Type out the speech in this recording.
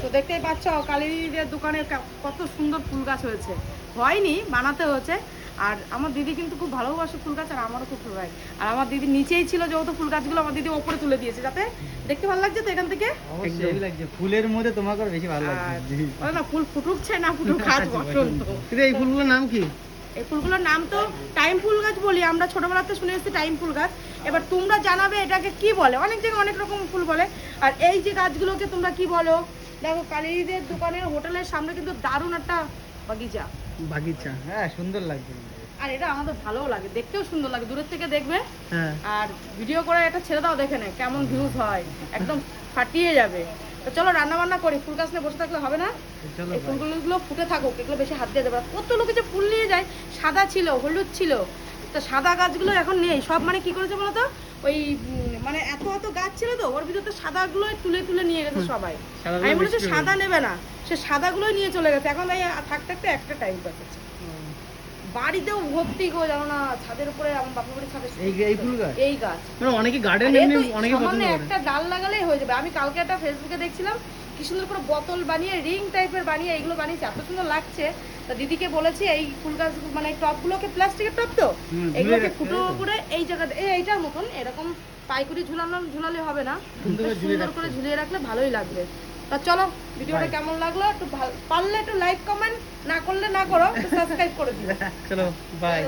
তো দেখতেই পাচ্ছ কালীদের দোকানে কত সুন্দর ফুল গাছ হয়েছে। হয়নি বানাতে হয়েছে। আর আমার দিদি কিন্তু খুব ভালোবাসে ফুল গাছ আর আমারও খুব ভাই আর আমার দিদি নিচেই ছিল যেহেতু ফুল গাছগুলো আমার দিদি ওপরে তুলে দিয়েছে। যাতে দেখতে ভালো লাগছে তো এখান থেকে? ফুলের মধ্যে তোমাকে বেশি ভালো লাগছে। না ফুল ফুটুকছে না ফুটুক গাছ বসন্ত এই ফুলগুলোর নাম কি? এই ফুলগুলোর নাম তো টাইম ফুল গাছ বলি। আমরা ছোটবেলাতে শুনে এসেছি টাইম ফুল গাছ। এবার তোমরা জানাবে এটাকে কি বলে? অনেক জায়গায় অনেক রকম ফুল বলে। আর এই যে গাছগুলোকে তোমরা কি বলো? দেখো কালীদের দোকানের হোটেলের সামনে কিন্তু দারুণ একটা বাগিচা। বাগিচা হ্যাঁ সুন্দর লাগছে আর এটা আমাদের ভালোও লাগে দেখতেও সুন্দর লাগে দূরের থেকে দেখবে। হ্যাঁ। আর ভিডিও করে একটা ছেড়ে দাও দেখে নে কেমন ভিউজ হয় একদম ফাটিয়ে যাবে। তো চলো রান্না বান্না করি ফুল গাছ নিয়ে বসে থাকলে হবে না? এই ফুলগুলো ফুটে থাকুক এগুলো বেশি হাত দিয়ে দেবে। কত লোকে যে ফুল নিয়ে যায় সাদা ছিল হলুদ ছিল তো সাদা গাছগুলো এখন নেই। সব মানে কি করেছে বলতো? ওই মানে এত এত গাছ ছিল তো ওর ভিতরে তো সাদাগুলো তুলে তুলে নিয়ে গেছে সবাই। আমি বলেছি সাদা নেবে না সে সাদাগুলোই নিয়ে চলে গেছে। এখন তাই থাকতে থাকতে একটা টাইম পাচ্ছে বাড়িতেও ভর্তি গো জানো না ছাদের উপরে আমার বাপের বাড়ির ছাদে এই এই ফুল গাছ? এই গাছ। মানে অনেকে গার্ডেন এমনি অনেকে পছন্দ করে। একটা ডাল লাগালেই হয়ে যাবে। আমি কালকে একটা ফেসবুকে দেখছিলাম কি সুন্দর করে বোতল বানিয়ে রিং টাইপের বানিয়ে এগুলো বানিয়েছে। এত সুন্দর লাগছে। তা দিদিকে বলেছি এই ফুল গাছ মানে টপগুলোকে প্লাস্টিকের টপ তো? এগুলোকে ফুটো করে এই জায়গাতে এই এইটার মতন এরকম পাইকুরি ঝুলানো ঝুলালে হবে না। সুন্দর করে ঝুলিয়ে রাখলে ভালোই লাগবে। তা চলো ভিডিওটা কেমন লাগল? একটু ভাল- পারলে একটু লাইক কমেন্ট না করলে না করো সাবস্ক্রাইব করে দিও। চলো বাই